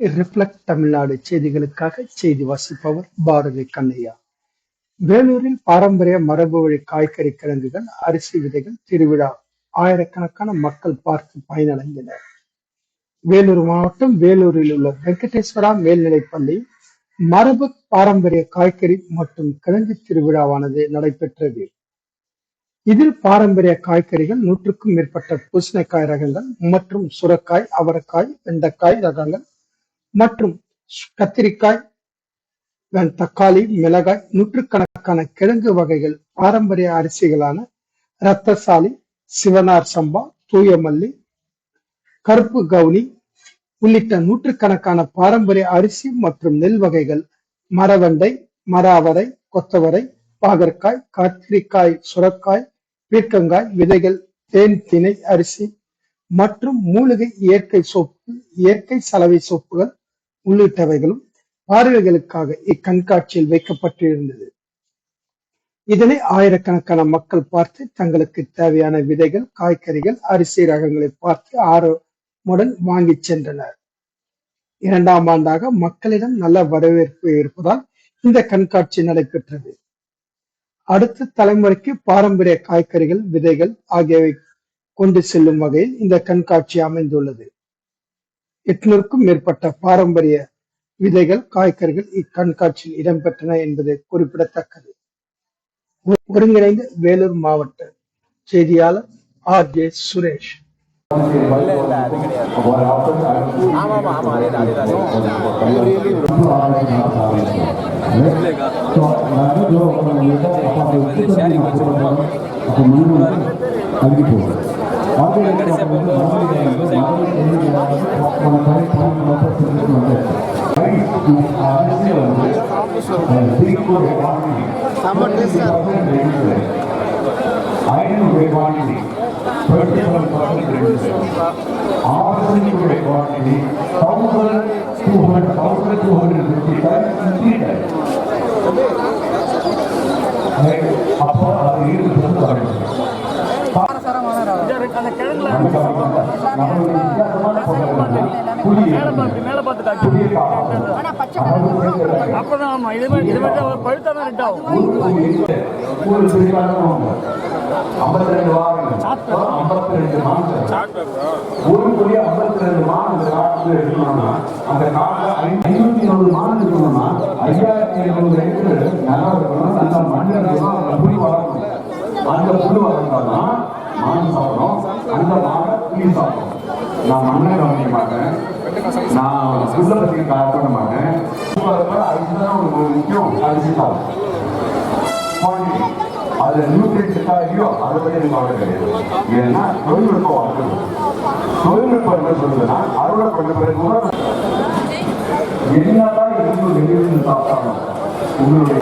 Reflect Tamil Nadu செய்திகளுக்காக செய்தி வாசிப்பவர் பாரதி கண்ணையா. வேலூரில் பாரம்பரிய மரபு வழி காய்கறி கிழங்குகள் அரிசி விதைகள் திருவிழா. ஆயிரக்கணக்கான மக்கள் பார்த்து பயனடைந்தனர். வேலூர் மாவட்டம் வேலூரில் உள்ள வெங்கடேஸ்வரா மேல்நிலைப் பள்ளி மரபு பாரம்பரிய காய்கறி மற்றும் கிழங்கு திருவிழாவானது நடைபெற்றது. இதில் பாரம்பரிய காய்கறிகள் நூற்றுக்கும் மேற்பட்ட பூசணிக்காய் ரகங்கள் மற்றும் சுரக்காய் அவரைக்காய் வெண்டைக்காய் ரகங்கள் மற்றும் கத்திரிக்காய் தக்காளி மிளகாய் நூற்றுக்கணக்கான கிழங்கு வகைகள் பாரம்பரிய அரிசிகளான ரத்தசாலி சிவனார் சம்பா தூயமல்லி கருப்பு கவுனி உள்ளிட்ட நூற்றுக்கணக்கான பாரம்பரிய அரிசி மற்றும் நெல் வகைகள் மரவண்டை மராவரை கொத்தவரை பாகற்காய் கத்திரிக்காய் சுரக்காய் பீர்க்கங்காய் விதைகள் தேன் திணை அரிசி மற்றும் மூலிகை இயற்கை சோப்பு இயற்கை சலவை சோப்புகள் உள்ளிட்டவைகளும் பார்வைகளுக்காக இக்கண்காட்சியில் வைக்கப்பட்டிருந்தது. இதனை ஆயிரக்கணக்கான மக்கள் பார்த்து தங்களுக்கு தேவையான விதைகள் காய்கறிகள் அரிசி ரகங்களை பார்த்து ஆர்வமுடன் வாங்கிச் சென்றனர். இரண்டாம் ஆண்டாக மக்களிடம் நல்ல வரவேற்பு இருப்பதால் இந்த கண்காட்சி நடைபெற்றது. அடுத்த தலைமுறைக்கு பாரம்பரிய காய்கறிகள் விதைகள் ஆகியவை கொண்டு செல்லும் வகையில் இந்த கண்காட்சி அமைந்துள்ளது. எட்நூறுக்கும் மேற்பட்ட பாரம்பரிய விதைகள் காய்கறிகள் இக்கண்காட்சியில் இடம்பெற்றன என்பது குறிப்பிடத்தக்கது. ஒருங்கிணைந்த வேலூர் மாவட்ட செய்தியாளர் ஆர் ஜே சுரேஷ். இல்ல இல்ல அது கிடையாது ஆமா ஆமா ஆமா அதே தான் அதே தான் ஐநூறு quantity particular quantity ஆபரேஷனுடைய quantity thousand two hundred thousand two hundred fifty அந்த கிழங்குல மேல பார்த்து மேல பார்த்து காய்ச்சி அப்பதான் ஆமா. இது மாதிரி இது மாதிரி தான் பழுத்தா தான் ரெட் ஆகும். ஐம்பத்தி ரெண்டு வாரங்கள். ஐம்பத்தி ரெண்டு மாதங்கள் ஒரு கோடி ஐம்பத்தி ரெண்டு மாதங்கள் காட்டு எடுக்கணும்னா அந்த காட்டை ஐநூத்தி இருபது மாதம் இருக்கணும்னா ஐயாயிரத்தி ஐநூறு ஏக்கர் நல்லா இருக்கணும் நல்ல மண் இருக்கணும் அந்த புலி வளரணும் அந்த புழு வளர்ந்தாதான் மான் சாப்பிடும் அந்த மாடை புலி சாப்பிடும் நான் மண்ணை கவனிக்க மாட்டேன். நான் புல்ல பத்தி பண்ண மாட்டேன். அதுதான் ஒரு முக்கியம் அரிசி சாப்பிடும். அது அதுல நியூட்ரியன்ஸ் இருக்கா இல்லையோ அதை பத்தி எனக்கு கவலை கிடையாது. ஏன்னா தொழில்நுட்பம் வளர்க்கணும் தொழில்நுட்பம் என்ன சொல்லுதுன்னா அறுவடை பண்ண பிறகு கூட என்னதான் இருந்து வெளியிருந்து சாப்பிட்டாலும் உங்களுடைய